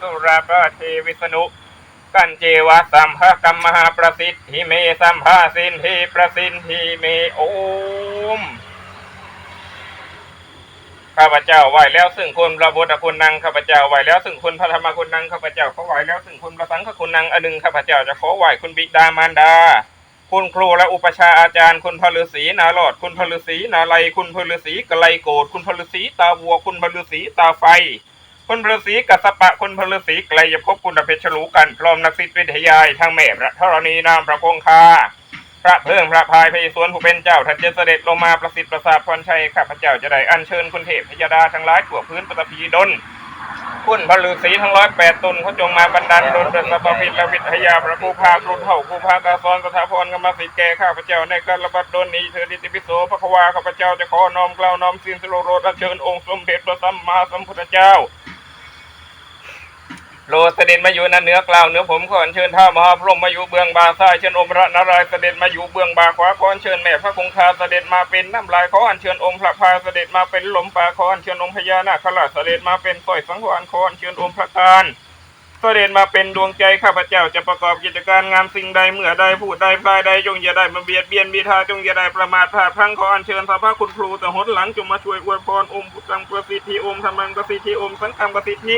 สุราปเทวิสนุกันเจวะสัมภกัมมหาประสิทธิเมสัมภาสินทิประสินทิเมโอมข้าพเจ้าไหวแล้วซึ่งคุณพระพุทธคุณนังข้าพเจ้าไหวแล้วซึ่งคุณพระธรรมคุณนังข้าพเจ้าขอไหวแล้วซึ่งคุณพระสังฆคุณนังอันหนึ่งข้าพเจ้าจะขอไหวคุณบิดามารดา คุณครูและอุปชาอาจารย์คุณพระฤาษีนาหลอด คุณพระฤาษีนาไลคุณพระฤาษีกะไลโกดคุณพระฤาษีตาวัวคุณพระฤาษีตาไฟ คุณพระฤาษีกัสสปะคุณพระฤาษีไกลยภพคุณเพชรฉลูกันพร้อมนักศิษย์วิทยายทั้งแม่พระธรณีนามพระคงคาพระเพิ่งพระพายพระอิศวรผู้เป็นเจ้าท่านจเสด็จลงมาประสิทธิ์ประสาทพรชัยข้าพเจ้าจะได้อัญเชิญคุณเทพพยดาทั้งหลายทั่วพื้นปฐพีดลคุณพระฤาษีทั้งร้อยแปดตนเขาจงมาบันดาลดลเป็นสัพพิตและวิทยาพระครูพาครูเท่าครูพากาสอนสถาพรกรรมสิทธิแก่ข้าพเจ้าในการระบัดดลนี้เธอดิติปิโสพระควาข้าพเจ้าจะขอน้อมกล่าวน้อมสินสโลโรดเชิญองค์สมเด็จพระสัมมาสัมพุทธเจ้า โลเสด็จมาอยู่นั้นเหนือกล่าวเหนือผมขออัญเชิญท้ามหาพรหมมาอยู่เบื้องบาซ้ายเชิญองค์พระนารายเสด็จมาอยู่เบื้องบาขวาขออัญเชิญแม่พระคงคาเสด็จมาเป็นน้ำลายขออัญเชิญองค์พระพาเสด็จมาเป็นลมปาขออัญเชิญองค์พญานาคราชเสด็จมาเป็นสร้อยสังวรขออัญเชิญองค์พระการเสด็จมาเป็นดวงใจข้าพเจ้าจะประกอบกิจการงานสิ่งใดเมื่อใดพูดใดพลายใดจงอย่าได้มาเบียดเบียนบีทาจงอย่าได้ประมาทพลาดพลั้งขออัญเชิญพระพระคุณครูแต่หนหลังจงมาช่วยอวยพรอมพุทธังประสิทธิอมธรรมังประสิทธิอมสังฆังประสิทธิ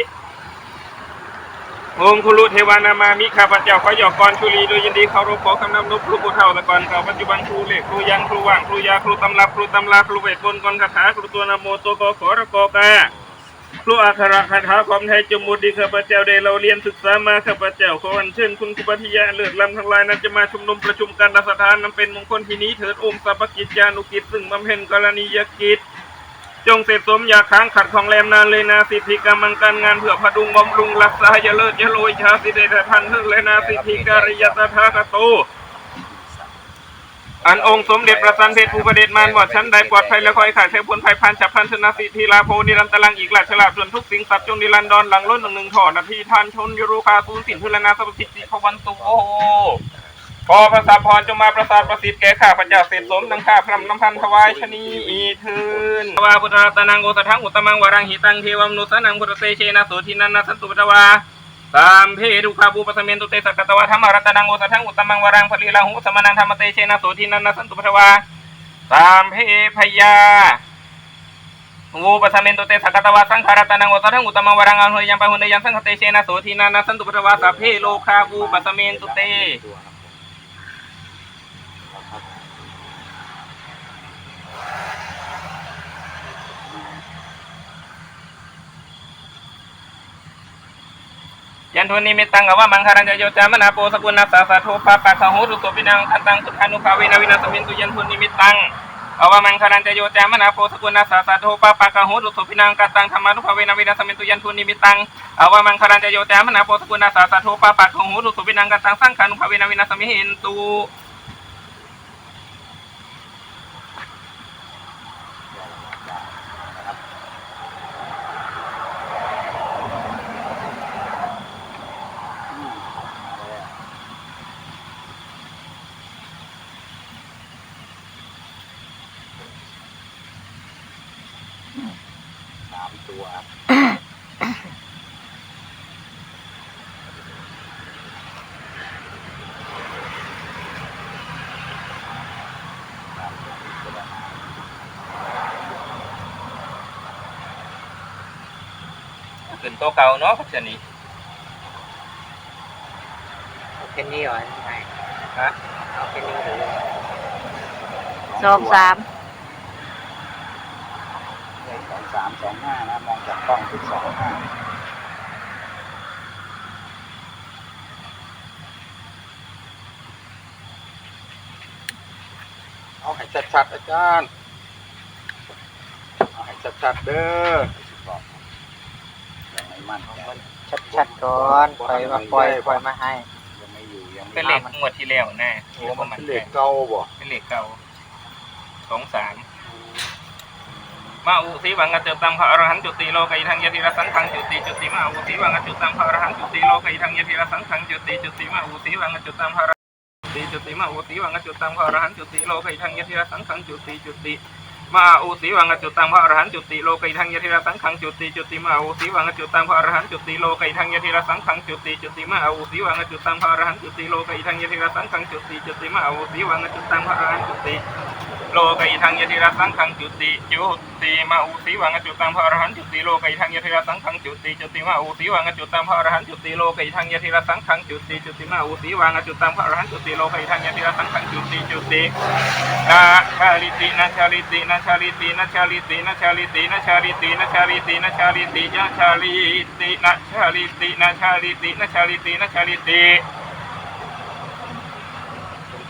โอมคุรุเทวานามามิข้าพเจ้าขอหยอกกรชุลีโดยยินดีเคารพขอคำนำนบครูผู้เฒ่าต่ก่อนเก่าปัจจุบันครูเล็กครูยังครูว่างครูยาครูตำรับครูตำราครูเวทมนต์กรคาถาครูตัวนโมโตัวกขอระกอกาครูอัครคาถาความไทยจมุดดีข้าพเจ้าได้เราเรียนศึกษามาข้าพเจ้าขออัญเชิญคุณครูปัทยาเลือดลำทั้งหลายนั้นจะมาชุมนุมประชุมกันณสถานนั้นเป็นมงคลที่นี้เถิดอมสัพพกิจจานุกิจซึ่งบำเพ็ญกรณียกิจ จงเสร็จสมอย่าค้างขัดของแรมนานเลยนาสิทธิกรรมังการงานเพื่อพดุงบำรุงรักษาอย่าเลิศอย่าโรยชาสิเดชพันธ์ทึกเลยนาสิทธิการิยตถาคโตอันองค์สมเด็จประสันเพชรภูประเดชมานว่าชั้นใดปลอดภัยและคอยขาดเทพลภัยพันฉับพันชนะสิทธิลาโพนิรันตรังอีกหลักฉลาดส่วนทุกสิ่งสัตว์จงนิรันดรหลังล้นหนึ่งหนึ่งถอนาทีทานชนยุรุคาสูนสินทุลนาสัพพิจิพวันตุโอ ขอพระสัพพรจงมาประสาทประสิทธิ์แก่ข้าพระเจ้าเสร็จสมดังข้าพรำน้ำพันถวายชนีอีทืนวาพุทธรัตนังโอสถังอุตมังวรังหิตังเทวมนุสนังพุทธเตเชนะโสทินันนะสันตุปตวาสามเพดุขาบูปสเมนตุเตสักตวะธรรมรัตนังโอสถังอุตมังวรังพลีลาหุสมนันธรรมเตเชนะโสทินันนะสันตุปตวาสามเพพยาวูปสเมนตุเตสักตวะสังขารัตนังโอสถังอุตมังวรังอันหุยังปะหุนยังสังฆเตเชนะโสทินันนะสันตุปตวาสัพเพโลคาบูปสเมนตุเต ยันทุนิมิตังกวามังคารัญจโยจามนาโปสกุณนาสาสาโทปาปะสะโหรุตุปินังทันตังสุขานุภาเวนาวินาสมินตุยันทุนิมิตังอวะมังคารัญจโยจามนาโปสกุณนาสาสาโทปาปะกะโหรุตุปินังกัตังธรรมานุภาเวนวินาสมินตุยันทุนิมิตตังอวะมังคารัญจโยจามนาโปสกุณนาสาสาโทปาปะกะโหรุตุปินังกัตังสังขานุภาเวนาวินาสมิหินตุ ตะเก่าเนาะพัชนีเอาแค่นี้เหรอใช่ฮะเอาแค่นี้หรือสองสามเลขสองสามสองห้านะมองจากกล้องเป็นสองห้าเอาให้ชัดๆอาจารย์ เอาให้ชัดๆเด้อบอกยังไม่มั่นใจชัดๆก่อนปล่อยมาปล่อยปล่อยมาให้ ยังไม่อยู่ยังไม่เป็นเลขงวดที่แล้วแน่โอ้ประมาณเป็นเลขเก่าบ่เป็นเลขเก่าสองสามมาอุสีวังกจจุตังพระอรหันต์จุติโลกัยทังยติระสังขังจุติจุติมาอุสีวังกจจุตังพระอรหันต์จุติโลกัยทังยติระสังขังจุติจุติมาอุสีวังกจจุตังพระอรหันต์จุติจุติมาอุสีวังกจจุตังพระอรหันต์จุติโลกัยทังยติระสังขังจุติจุติ มาอุสีวังจุตังพระอรหันจุติโลกิทังยะธิระสังขังจุติจุติมาอุสีวังจุตังพระอรหันจุติโลกิทังยะธิระสังขังจุติจุติมาอุสีวังจุตังพระอรหันจุติโลกิทังยะธิระสังขังจุติจุติมาอุสีวังจุตังพระอรหันจุติ โลกัยทังยะธิระสังขังจุติจุติมาอุสีวังจุตังพระอรหันจุติโลกัยทังยะธิระสังขังจุติจุติมาอุสีวังจุตังพระอรหันจุติโลกัยทังยะธิระสังขังจุติจุติมาอุสีวังจุตังพระอรหันจุติโลกัยทังยะธิระสังขังจุติจุตินาชาลิตินาชาลิตินาชาลิตินาชาลิตินาชาลิตินาชาลิตินาชาลิตินาชาลิตินาชาลิตินาชาลิตินาชาลิตินาชาลิตินาชาลิติ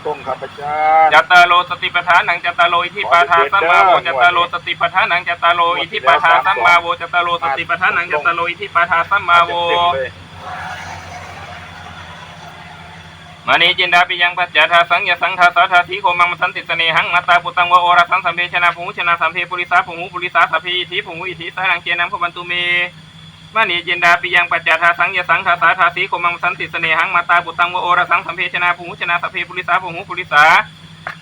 ตรงๆครับอาจาจัตตาโลสติปัฏฐานังจัตตาโลอิทิปาทาสัมมาโวจัตตาโลสติปัฏฐานังจัตตาโลอิทิปาทาสัมมาโวจัตตาโลสติปัฏฐานังจัตตาโลอิทิปาทาสัมมาโวมๆเลยมณีจินดาปิยังปัจจาทาสังยสังทาสาทาทีโคมังมสันติสเนหังมาตาปุตังวโอระสังสัมเพชนะภูชนะสัมเพปุริสาภูหุปุริสาสัพพีทิภูหุอิทิสารังเจนังพบันตุเม มณีจินดาปิยังปัจจาทาสังยสังทาสาทาทีโคมังมสันติสเนหังมาตาปุตังวโอระสังสัมเพชนะภูชนะสัพเพปุริสาภูหุปุริสา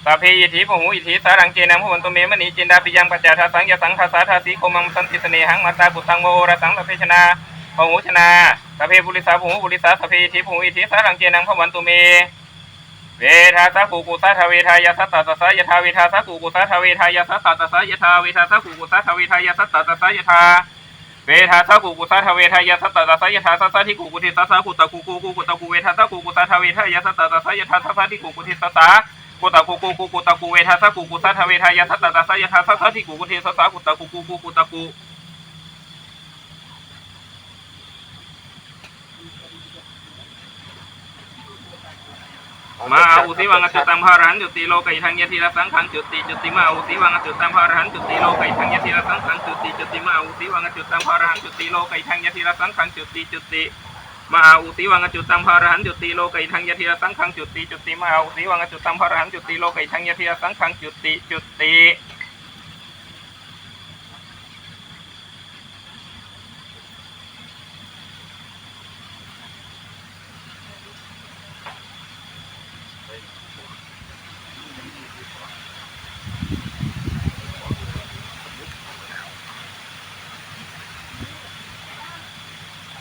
สัพเพอิทิภูหุอิทิสารังเจนังพบันตุเมมณีจินดาปิยังปัจจาทาสังยสังทาสาทาทีโคมังมสันติสเนหังมาตาปุตังวโอระสังสัพเพชนะภูหุชนะสัพเพปุริสาภูหุปุริสาสัพเพอิทิภูหุอิทิสารังเจนังพบันตุเมเวทาสักกุกุสัทเวทายาสัตตตสยทาเวทาสักกุกุสัทเวทายาสัตตตสยทาเวทาสักกุกุสัทเวทายาสัตตตสยทา เวทาสักกุกุสัทเวทายาสัตตาสัยทาสัสสะทิกุกุทิสัสสกุตะกุกุกุกุตะกุเวทาสักกุกุสัทเวทายาสัตตาสัยทาสัสสะทิกุกุทิสัสสกุตะกุกุกุกุตะกุเวทาสักกุกุสัทเวทายาสัตตาสัยทาสัสสะทิกุกุทิสัสสกุตะกุกุกุกุตะกุ มาอุติวังจุตังพารันจุติโลกิทังยะทีละสังขังจุติจุติมาอุติวังจุตังพารันจุติโลกิทังยะทีละสังขังจุติจุติมาอุติวังจุตังพารันจุติโลกิทังยะทีละสังขังจุติจุติมาอุติวังจุตังพารันจุติโลกิทังยะทีละสังขังจุติจุติมาอุติวังจุตังพารันจุติโลกิทังยะทีละสังขังจุติจุติ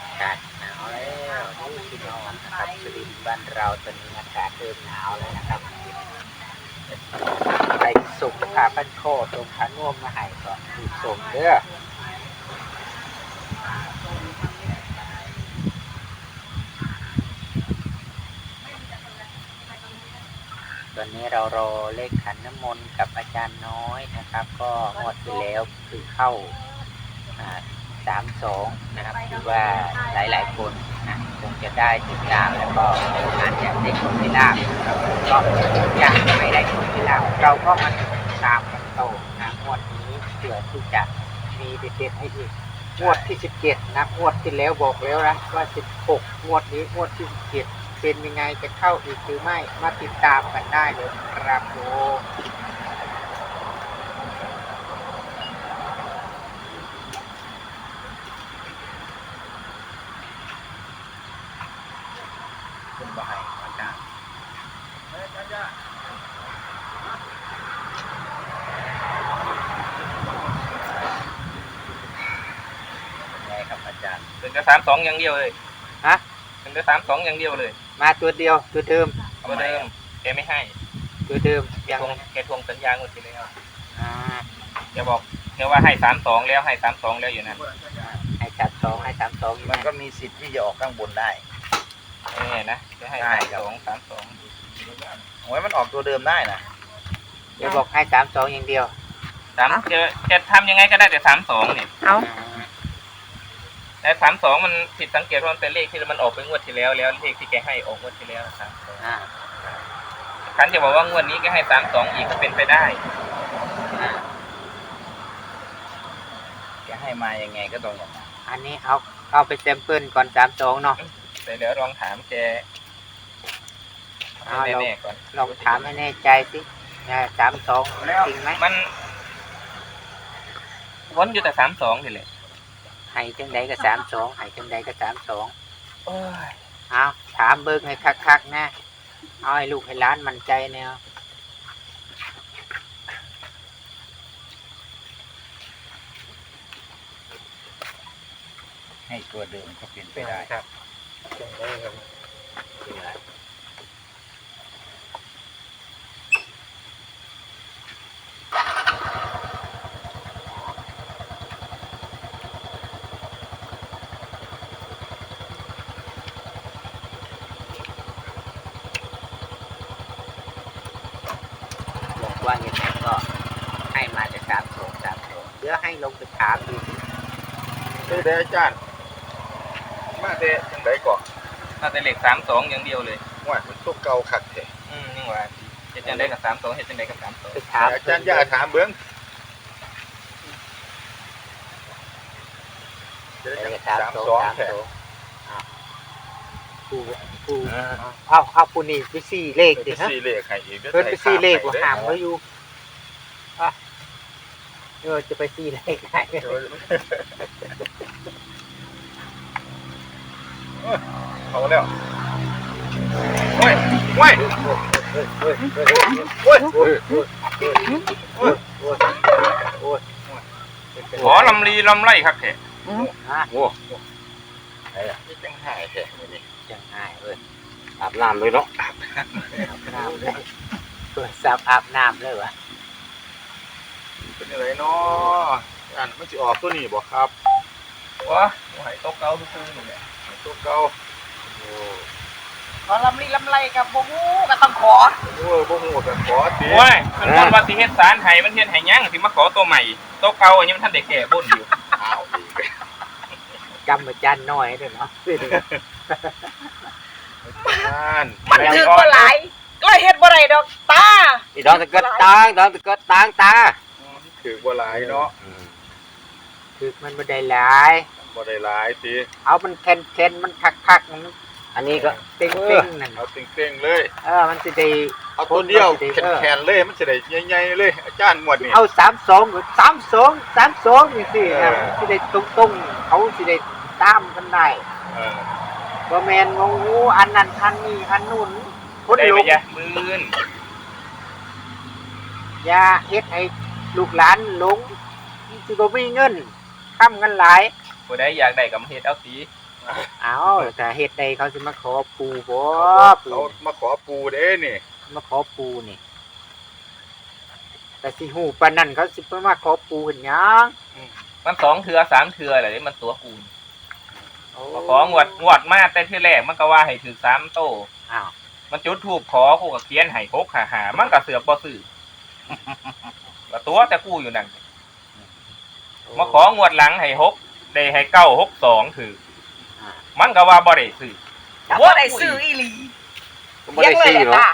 อากาศหนาวแล้วนี่พี่ นะครับสุรินทร์บ้านเราตอนนี้อากาศเริ่มหนาวแล้วนะครับไปสุขาพันโคตรงขาน่วมมาให้ก่อนดูส่งเด้อตอนนี้เรารอเลขขันน้ำมนต์กับอาจารย์น้อยนะครับ ก็งวดที่แล้วคือเข้าสามสองนะครับคือว่าหลายๆคน นะคงจะได้ติดตามแล้วก็อาจจะได้คนไม่ลาบก็ยังไม่ได้คนไม่ลาบเราก็มาตามกันโตนะงวดนี้เผื่อที่จะมีเด็ดๆให้อีกงวดที่สิบเจ็ดนะงวดที่แล้วบอกแล้วนะว่าสิบหกงวดนี้งวดที่สิบเจ็ดเป็นยังไงจะเข้าอีกหรือไม่มาติดตามกันได้เลยครับโม คุณบ่ให้อาจารย์ ยังไงครับอาจารย์ เป็น แต่สามสองอย่างเดียวเลยฮะเป็นแต่สามสองอย่างเดียวเลยมาตัวเดียวตัวเดิมตัวเดิมแกไม่ให้ตัวเดิมแกยังทวงแกทวงสัญญาเงินทีแล้วอ่าแกบอกแกว่าให้สามสองแล้วให้สามสองแล้วอยู่นั่นให้สามสองให้สามสองอยู่มันนะก็มีสิทธิ์ที่จะออกข้างบนได้ไม่แน่นะจะให้ใช่สามครับสองสามสองโอ้ยมันออกตัวเดิมได้นะเดี๋ยวบอกให้สามสองอย่างเดียวสามจะจะทำยังไงก็ได้แต่สามสองเนี่ยเอาแต่ สามสองมันผิดสังเกตเพราะมันเป็นเลขที่มันออกไปงวดที่แล้วแล้วเลขที่แกให้ออกงวดที่แล้วสามสองอ่าคันจะบอกว่างวดนี้แกให้สามสองอีกก็เป็นไปได้อ่าแกให้มายังไงก็ต้องอย่างนั้นอันนี้เอาเอาไปแซมเปิลก่อนสามสองเนาะแต่เดี๋ยวลองถามแกเอาให้เราแน่ๆก่อน ลองถามให้แน่ใจสิสามสองจริงไหมมันวนอยู่แต่สามสองนี่แหละ หายจังใดก็สามสองหายจังใดก็สามสองเอาถามเบิกให้คักๆนะเอาให้ลูกให้ล้านมันใจเนวให้ตัวเดิมก็เป็นไปได้ครับ จังได้ครับ เป็นไรบอกว่ายังไงก็ให้มาจะสามสองสามสองเดี๋ยวให้ลงไปถามดูสิเด้ออาจารย์มาเด้จังไดก่อนน่าจะเลขสามสองอย่างเดียวเลยว่ามันตัวเก่าคักแท้อืมนี่ว่าเฮ็ดจังไดกับสามสองเฮ็ดจังไดกับสามสองไปถามอาจารย์ย่าถามเบิ้งจะเดี๋ได้ยวจัจะงถามสามสสอองงสามแท้สองอ้า วผู้ผู้เอาเอาผู้นี่ไปสี่เลขไปดิฮะสี่เลขให้อีกด้อเพิ่นไปสี่เลขว่าให้หามแล้วอยู่อะเออจะไปสี่เลขไหนเออเอาแล้วโอ้ยโอ้ยโอ้ยโอ้ยโอ้ยโอ้ยโอ้ยโอ้ยขอลำลีลำไรครับแท้อะโอ้ไอ้อะนี่จังหายแท้มื้ อนี้ยังง่ายเว้ยอาบน้ำเลยเนาะอาบน้ำเลยเปิดซับอาบน้ำเลยวะเป็นอะไรเนาะอันมันสิออกตัวนี้บ่ครับวะไหวตกเกาซื่อๆนี่แหละตัวเก่าโอ้ขอลำลีลำไรกับโบงูก็ต้องขอโหบ่ฮู้ก็ขอติโอ้ยมันคนว่าสิเฮ็ดสารให้มันเฮ็ดให้ยังสิมาขอตัวใหม่ตัวเก่าอันนี้มันทันได้แก่บนอยู่อ้าวอีกจำอาจารย์น้อยด้วยเนาะ นั่นมันถือก็หลายก็เฮ็ดบ่ได้ดอกตาอีดอนตะเกิดตางดอนตะเกิดตางตาถือบ่หลายเนาะคือมันไม่ได้หลายบ่ได้หลายติเอามันเค้นเค้นมันคักคักมันอันนี้ก็เต็งเต็งนั่นเอาเต็งๆเลยเออมันจะได้เอาตัวเดียวเออแขนๆเลยมันสิได้ใหญ่ๆเลยอาจารย์หมวดนี่เอาสามสองสามสองสามสองนี่สิเออสิได้ตรงตรงๆเขาสิได้ตามกันได้เออ บ่แมนงงูอันนั้นอันนี้อันนู้นคนได้ลุไปกยะมื่นอย่าเฮ็ดให้ลูกหลานหลงสิบ่มีเงินค้ำกันหลายผู้ใดอยากได้กับเฮ็ดเอาสีเอาแต่เฮ็ดใดเขาสิมาขอปูบ่ปูเขามาขอปูเด้นี่มาขอปูนี่แต่สิหูปานนั้นเขาสิมาขอปูเห็นหยังมันสองเทือสามเทืออะไรนี่มันตัวกูนมา ของวดงวดมาแต่ที่แรกมันก็ว่าให้ถือสามโตอ้าว มันจุดทูบขอกูก็เขียนให้หกหาหามันก็เสือกบ่ซื้อก็ตัวแต่กูอยู่นั่นมาของวดหลังให้หกได้ให้เก้าหกสองถืออ่ามันก็ว่าบ่ได้ซื้อบ่ได้ซื้ออีหลีบ่ได้ซื้อเนาะตา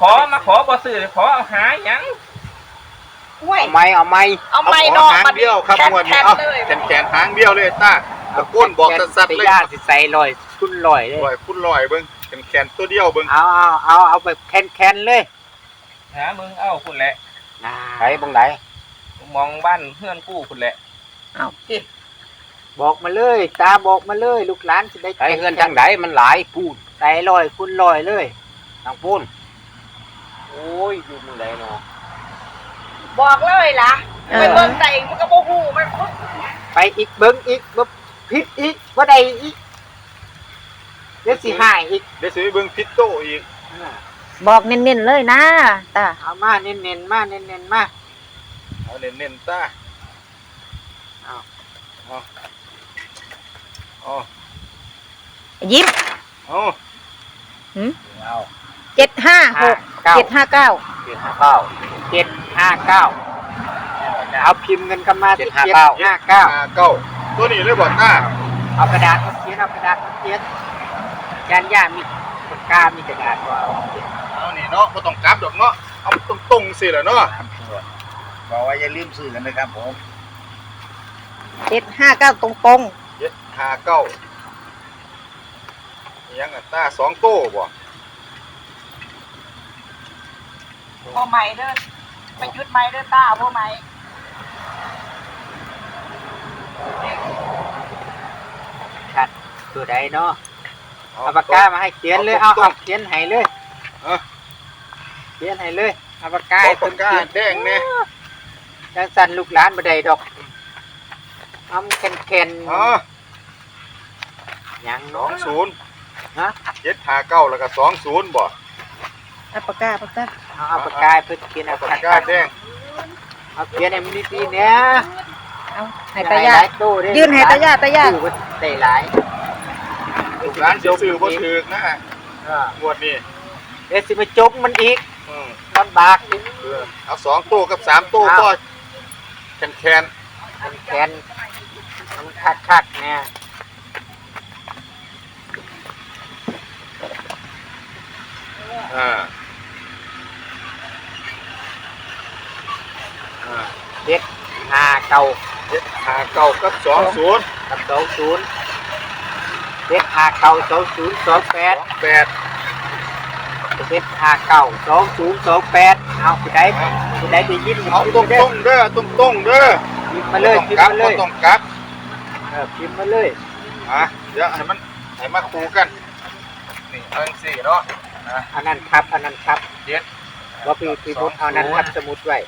ขอมาขอบ่ซื้อขอเอาหาหยังห้วยเอาไหมเอาไหมเอาไม่ขนอกหางมันเดียวครับหมวดนี้แค่เอาเลยแขนๆหางเดียวเลยตา ตะโกนบอกสัดๆเลยย่าสิใส่ลอยคุณลอยเลยลอยคุณลอยเบิ่งแขนๆตัวเดียวเบิ่งเอาเอาเอาเอาแบบแคนๆเลยหามึงเอ้าคุณแหละไหนบังไหนมองบ้านเพื่อนกู้คุณแหละเอาสิบอกมาเลย ตาบอกมาเลย ลูกหลานสิได้ไอ้เงินทางไหนมันหลายพูดใส่ลอยคุณลอยเลยทางพูนโอ้ยอยู่มึงไหนเนาะบอกเลยล่ะไปเบิ่งแต่เองมันก็บ่ฮู้มันไปอีกเบิ้งอีกบ่ ผิดอีกบ่ได้อีกเดี๋ยวสิหายอีกเดี๋ยวสิไปเบิ่งพิตโตอีกบอกเน้นๆเลยนะตาเอามาเน้นๆมาเน้นๆมา เอาเน้นๆตาเอา เอาเอายิ้ม เอาเอาเจ็ดห้าหห้ากเก้าเจ็ดห้าเก้าเจ็ดห้าเก้าเจ็ดห้าเก้าเอาพิมพ์เงินกันมาที่759เจ็ดห้าเก้าห้าเก้า ตัวนี้เลยบ่ตาเอากระดาษมาเขียนเอากระดาษมาเขียนยานย่ามีปากกามีกระดาษบ่เอาเขียนเอานี่เนาะบ่ต้องกลับดอกเนาะเอาตรงๆสิล่ะเนาะบอกว่าอย่าลืมซื้อกันนะครับผมเจ็ดห้าเก้าตรงเจ็ดห้าเก้าอิหยังอะตาสองโต้บ่ๆบ่ใหม่เด้อไปยุดใหม่เด้อตาบ่ใหม่ ชัด ตัวใดเนาะเอาปากกามาให้เขียนเลยเอาเอาเขียนให้เลยเอาเขียนให้เลยเอาปากกาขอให้ปากกาเขียนแดงเนี่ยจังสั่นลูกหลานบ่ได้ดอกเอาแคนแคนอ๋อยังสอเนาะงศูนย์ฮะเจ็ดห้าเก้าแล้วก็สองศูนย์บ่เอาปากกาปากกาเอาเอาปากกาเพื่อเขียนเอาปาปากกกากาแดงเอาเขียนให้มันดีๆเนี่ยเอาให้ตายาหลตู้เด้ยืนให้ตายาตายาตู้มันได้หลายลูก ร้านสิซื้อบ่ถือกนะเอองวดนี้เดี๋ยวสิมาจบมันอีกอืมลำบากอีกเออเอาสองตู้กับสามตู้อ้าวก็แคนแคนมันแค้นมันคักคักๆเนี่ยๆอ่าอ่าเด็ดห้าเก้าเจ็ดห้าเก้ากับสองศูนย์กับสองศูนย์ เด็ดห้าเก้าสองศูนย์สองแปดสองแปดเด็ดห้าเก้าสองศูนย์สองแปดเอาผู้ใดผู้ใดได้ยินเอาตรงตรงๆเด้อตรงตรงๆเด้อพิมพ์มาเลยบ่พิต้มองพ์กลัมาเลยบ่ต้องกลับเออพิมพ์มาเลยอะเดี๋ยวให้มันให้มาคูกันนี่เอาจังสี่เนาะอันนั้นครับอันนั้นครับเจ็ดว่าพี่พี่บุญเอานั้นครับสมุดไว้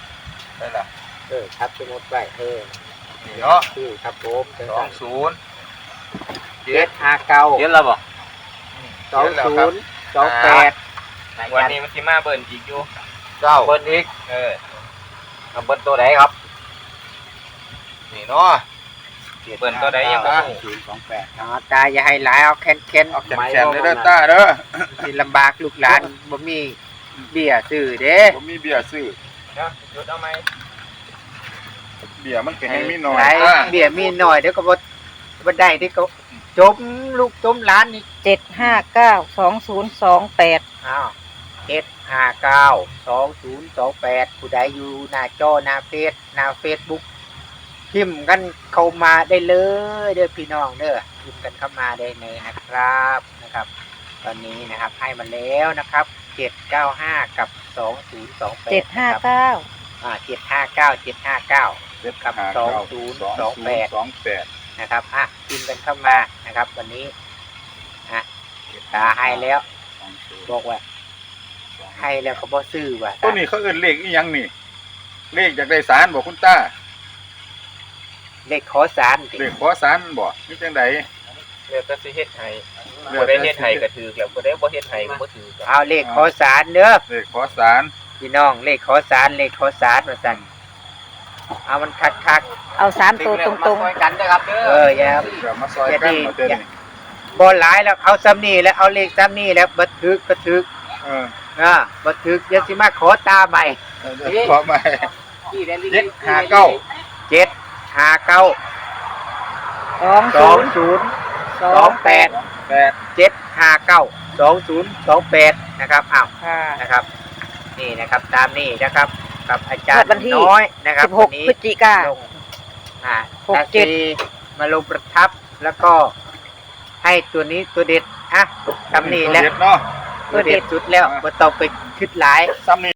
ได้ละเออครับสมุดไว้เออนี่เนาะชื่อครับผมเสองศูนย์ เจ็ดห้าเก้าเขียนแล้วบ่สองศูนย์สองแปดวันนี้มันสิมาเบิ่นอีกอยู่เก้าเบิ้ลอีกเออเอาเบิ้ลตัวไหนครับ นี่เนาะเบิ่นตัวใดยังบ่อะรู้ศูนย์สองแปดอ๋อตาอย่าให้หลายเอาแค้นแค้นเอาแคนแคนๆเด้อตาเด้อสิลำบากลูกหลานบ่มีเบี้ยซื้อเด้ผมมีเบียร์ซื้อเนาะหยุดเอาไหมเบียร์มันก็ให้มีหน่อยหลายอะเบี้ยมีหน่อยเดี๋ยวก็บ่บ่ได้เดี๋ยวก็ จมลูกจมหลานนี่เจ็ดห้าเก้าสองศูนย์สองแปดอ้าวเจ็ดห้าเก้าสองศูนย์สองแปดผู้ใดอยู่หน้าจอหน้าเฟซหน้าเฟซบุ๊กพิมพ์กันเข้ามาได้เลยเด้อพี่น้องเด้อพิมพ์กันเข้ามาได้เลยนะครับนะครับ ตอนนี้นะครับให้มาแล้วนะครับเจ็ดเก้าห้ากับสองศูนย์สองแปดเจ็ดห้าเก้าอ่าเจ็ดห้าเก้าเจ็ดห้าเก้าเจ็ดกับห้าสองเก้าศูนย์สองสองแปดสองแปด นะครับอะพิมพ์กันเข้ามานะครับ วันนี้อะตาให้แล้วสองศูนย์บอกว่าให้แล้วก็บ่ซื้อว่ะตัวนี้เขาเอิ้นเลขอีหยังนี่ เลขจากได้สารบอกคุณตาเลขขอสารติเลขขอสารบอกนี่จังไดเดี๋ยวจะสิเฮ็ดให้เลืบ่อกได้เฮ็ดให้ก็ถือแล้วบ่ได้บ่เฮ็ดให้ก็บ่ถือก็เอาเลขขอสารเด้อเลขขอสารพี่น้องเลขขอสารเลขขอสารว่าสั่น เอามันคักคักเอาสามตัวตรงมาซอยกันนะครับเด้ๆอเอออย่าเดี๋ยวมาซอยอย่ากันดีมาเต้นอย่าบ่หลายแล้วเอาซ้ำนี่แล้วเอาเลขซ้ำนี่แล้วบันทึกบันทึกเอออ่าบันทึกอย่าสิมาขอตาใหม่เดี๋ยวขอมาที่ได้เจ็ดห้าเก้าเจ็ดห้าเก้าสองสศูองนย์ศูนย์สสอองงแปดแปดเจ็ดห้าเก้าสองศูนย์สองแปดนะครับอ้าวค่ะนะครับ นี่นะครับตามนี่นะครับ กับอาจารย์วันที่น้อยนะครับสิบหกวันนี้พฤศจิกาลงอ่าหกเจ็ดนาทีมาลงประทับแล้วก็ให้ตัวนี้ตัวเด็ดอะทำนี่แหละตัวเด็ดเนาะตัวเด็ดสุดแล้วอ่ามาต้องไปคิดหลาย ซ้ำนี่